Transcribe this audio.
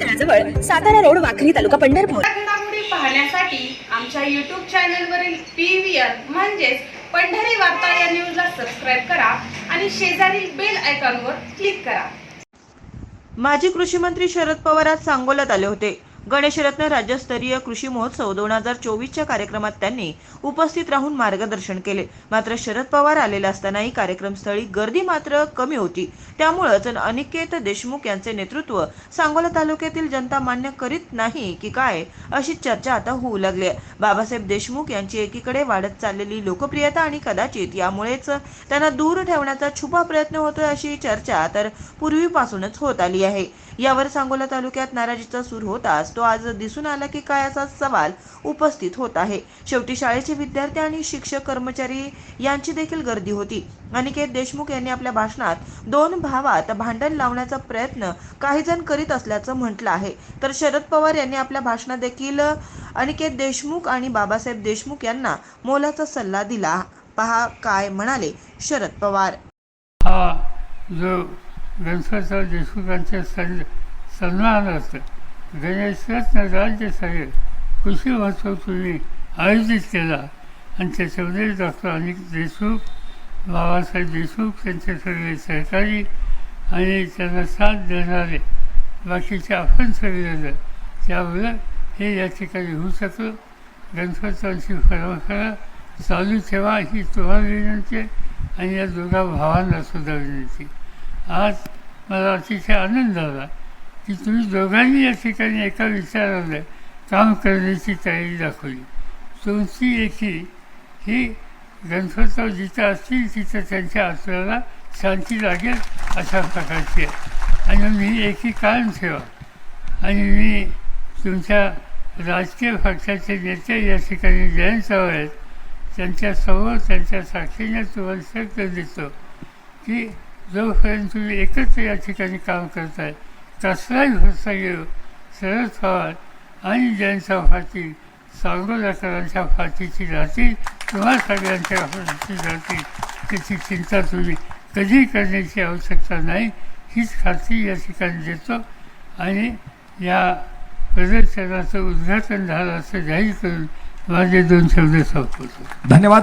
तळाजवळ Satara road Wakhari taluka Pandharpur. पाहण्यासाठी आमच्या YouTube चॅनलवरील पी व्ही आर म्हणजेच पंढरी वार्ता या न्यूजला सबस्क्राईब करा आणि शेजारील बेल आयकॉनवर क्लिक करा. माजी कृषी मंत्री शरद पवार आज सांगोल्यात आले होते. गणेशरत्न राज्यस्तरीय कृषी महोत्सव दोन हजार चोवीसच्या कार्यक्रमात त्यांनी उपस्थित राहून मार्गदर्शन केले. मात्र शरद पवार आलेले असतानाही कार्यक्रमस्थळी गर्दी मात्र कमी होती. त्यामुळंच अनिकेत देशमुख यांचे नेतृत्व सांगोला तालुक्यातील जनता मान्य करीत नाही की काय अशी चर्चा आता होऊ लागली आहे. बाबासाहेब देशमुख यांची एकीकडे वाढत चाललेली लोकप्रियता आणि कदाचित यामुळेच त्यांना दूर ठेवण्याचा छुपा प्रयत्न होतोय अशी चर्चा तर पूर्वीपासूनच होत आली आहे. यावर सांगोला तालुक्यात नाराजीचा सूर होताच तो आज दिसून आला की काय असा सवाल उपस्थित होत आहे. शेवटी शाळेचे विद्यार्थी आणि शिक्षक कर्मचारी यांची देखील गर्दी होती. अनिकेत देशमुख यांनी आपल्या भाषणात दोन भावात भांडण लावण्याचा प्रयत्न काही जण करीत असल्याचं म्हटलं आहे तर शरद पवार यांनी आपल्या भाषणात देखील अनिकेत देशमुख आणि बाबासाहेब देशमुख यांना मोलाचा सल्ला दिला. पहा काय म्हणाले शरद पवार. हा जो गणपतराव देशमुखांच्या सन गणेशरत्न राज्यस्तरीय कृषी महोत्सव तुम्ही आयोजित केला. आणि त्याच्यामध्ये डॉक्टर अनिक देशमुख बाबासाहेब देशमुख त्यांचे सगळे सहकारी आणि त्यांना साथ देणारे बाकीचे आपण सगळे त्यामुळं हे या ठिकाणी होऊ शकलं. गणपतरावांची परंपरा चालू ठेवा ही तुम्हाला विनंती आहे आणि या दोघा भावांना सुद्धा विनंती. आज मला अतिशय आनंद झाला. की तुम्ही दोघांनी या ठिकाणी एका विचाराने काम करण्याची तयारी दाखवली. तुमची एकी ही गणपतराव जिथं असतील तिथं त्यांच्या आत्म्याला शांती लागेल अशा प्रकारची आहे. आणि मी एकी कायम ठेवा. आणि मी तुमच्या राजकीय पक्षाचे नेते या ठिकाणी जयंत आहेत. त्यांच्यासमोर त्यांच्या साक्षीने तुम्हाला शब्द देतो की जोपर्यंत तुम्ही एकत्र या ठिकाणी काम करताय कसलाही प्रसंग शरद पवार आणि ज्यांच्या फाटी सांगोलाकरांच्या फाटीची जाती किंवा सगळ्यांच्या फाटीची जाती त्याची चिंता तुम्ही कधी करण्याची आवश्यकता नाही. हीच खात्री या ठिकाणी देतो. आणि या प्रदर्शनाचं उद्घाटन झालं असं जाहीर करून माझे दोन शब्द संपवतो. धन्यवाद.